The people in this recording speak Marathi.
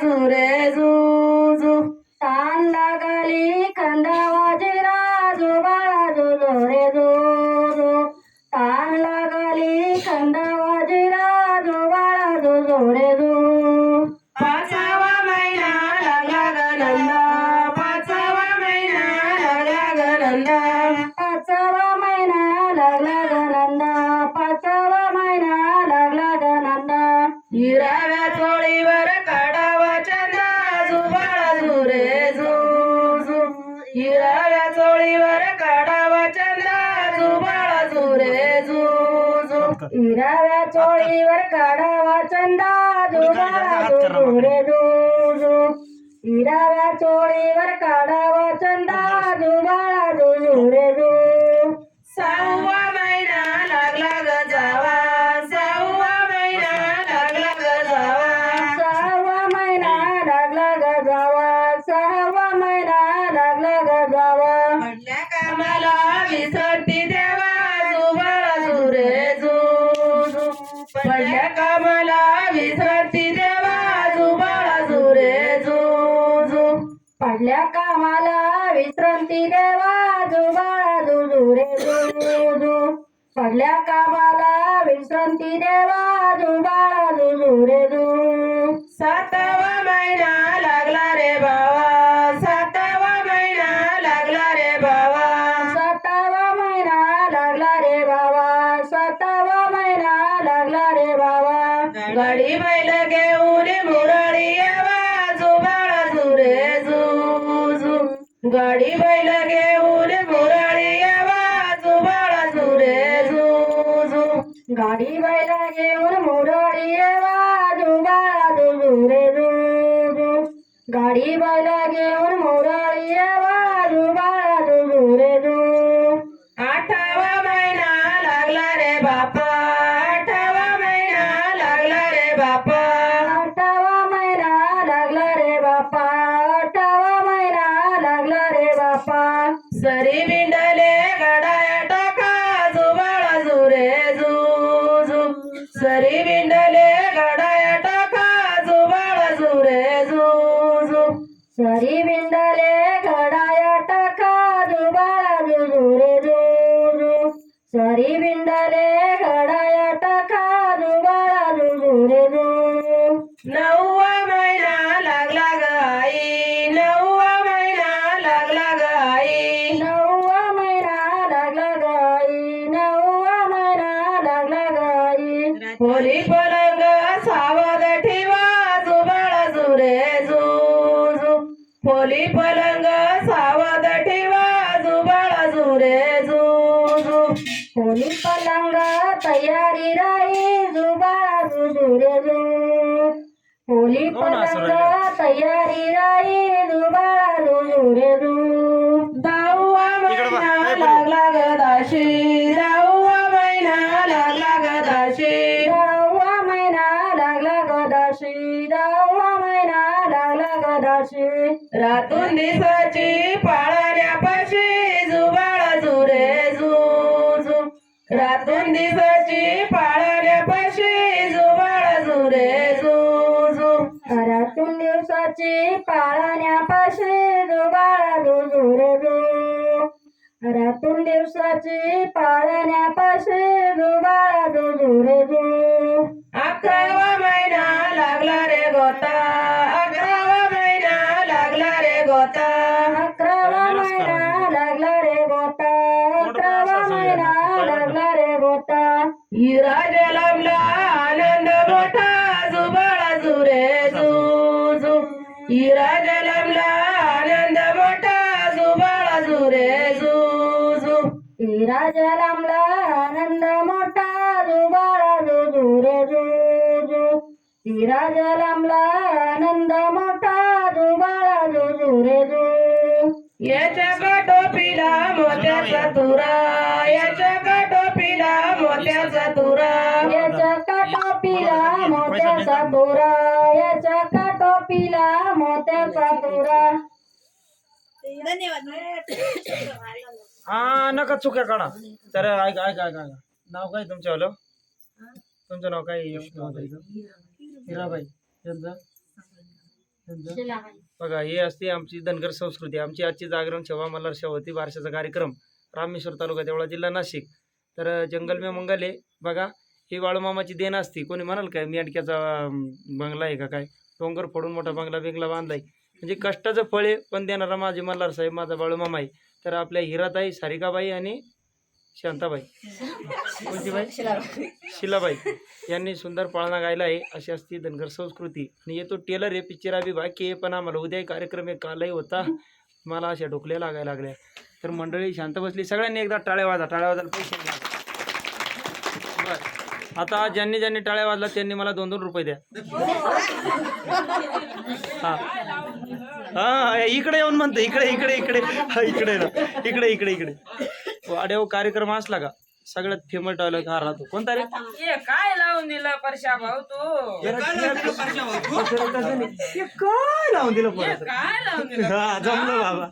দূরে झुझू हिराव्या चोळीवर काढावा चंदा जुबाळा झुरे झुझू हिराव्या चोळीवर काढावा चंदा जुबाळा झुरे झुझू हिराव्या चोळीवर काढावा चंदा जुबाळा झुरे झू सहावा विश्रांती देवा जुबाळा झुझू रे झुझू पडल्या कामाला विश्रांती देवा जुबाळा झुझू रे झू सातवा महिना लागला रे बाबा सातवा महिना लागला रे बाबा. सातवा महिना लागला रे बाबा सातवा महिना लागला रे बाबा. गाडी बैल घेऊन मुरळी येवा. गाडी बैल घेऊन मुरळी आवाजू बाळाजू झुरे झुझू गाडी बैल घेऊन मुरळी आवाजू बाळाजू रे झुझू गाडी बैल घेऊन मुरळी आवाजू बाळा सरी विंडले गडाया टाका जुबाळा झुरे झुझू सरी विंडले गडाया टाका जुबाळा झुरे झुझू सरी होली पलंग सावध ठेवा जुबाळा झुरे झुझू होली पलंग सावध ठेवा जुबाळा झुरे झुझू होली पलंग तयारी राही जुबाळा झुरे झू होली पलंग तयारी राही जुबाळा झू दहावा महिना लागला ग दाशी. दहावा महिना लागला ग ग रातून दिसाची पाळण्यापाशी. जुबाळा जुरे जुजू रातून दिसाची पाळण्यापाशी. जुबाळा जुरे जुजू रातून दिवसाची पाळण्यापाशी. जुबाळा जुजुरे झू रातून दिवसाची पाळण्यापाशी. जुबाळा जुजुरे झू गोता. अकरावा महिना लागला रे गोता. अकरावा महिना लागला रे गोता. हिरा जलमला आनंद मोठा जुबाळा झुरे झुझू हिरा जलमला आनंद मोठा जुबाळा हिरा जलमला आनंद मोठा. जुबाळा झुरे झुझू हिरा जलमला आनंद मोठा जुबाळा झुरे झू याच्या काटोपीला मोत्याचा तुरा याच्या काटोपीला मोत्याचा तुरा. याच्या काटोपीला मोत्याचा तुरा याच्या काटोपीला मोत्याचा तुरा. हा नका चुक्या काढा. तर ऐका ऐका ऐका नाव काय तुमचं हॅलो तुमचं नाव काय? हिराबाई यांचं? बघा ही असते आमची धनगर संस्कृती. आमची आजची जागरण सेवा मल्हार शेवती बारशाचा कार्यक्रम रामेश्वर तालुका देवळा जिल्हा नाशिक. तर जंगल में मंगल बघा ही बाळूमामाची देण असती. कोणी म्हणाल काय मेंढक्याचा अं, बंगला आहे का काय? डोंगर फोडून मोठा बंगला बिंगला बांधलाय. म्हणजे कष्टाचं फळ आहे पण देणारा माझे मल्हार साहेब माझा बाळूमामा आहे. तर आपल्या हिराताई सारिकाबाई आणि शांताबाई. कोणती बाई शिलाबाई. यांनी सुंदर पाळणा गायला आहे. अशी असती धनगर संस्कृती. आणि येतो टेलर आहे पिक्चर आहे बाकी आहे पण आम्हाला उद्या कार्यक्रम आहे कालही होता. मला अशा ढोकल्या लागायला लागल्या. तर मंडळी शांत बसली. सगळ्यांनी एकदा टाळ्या वाजा टाळ्या वाजायला पैसे द्या बर आता ज्यांनी ज्यांनी टाळ्या वाजला त्यांनी मला दोन दोन रुपये द्या. हा. हा इकडे येऊन म्हणतो. इकडे इकडे इकडे. हा, इकडे ना. इकडे इकडे इकडे. वाड्यावर कार्यक्रम असला का? सगळ्यात फेमस टॉयलेट हा राहतो. कोणता रे? ये काय लावून दिला परशा भाऊ तू. हे काय लावून दिलं परत काय लावून दिला हा जमलं बाबा.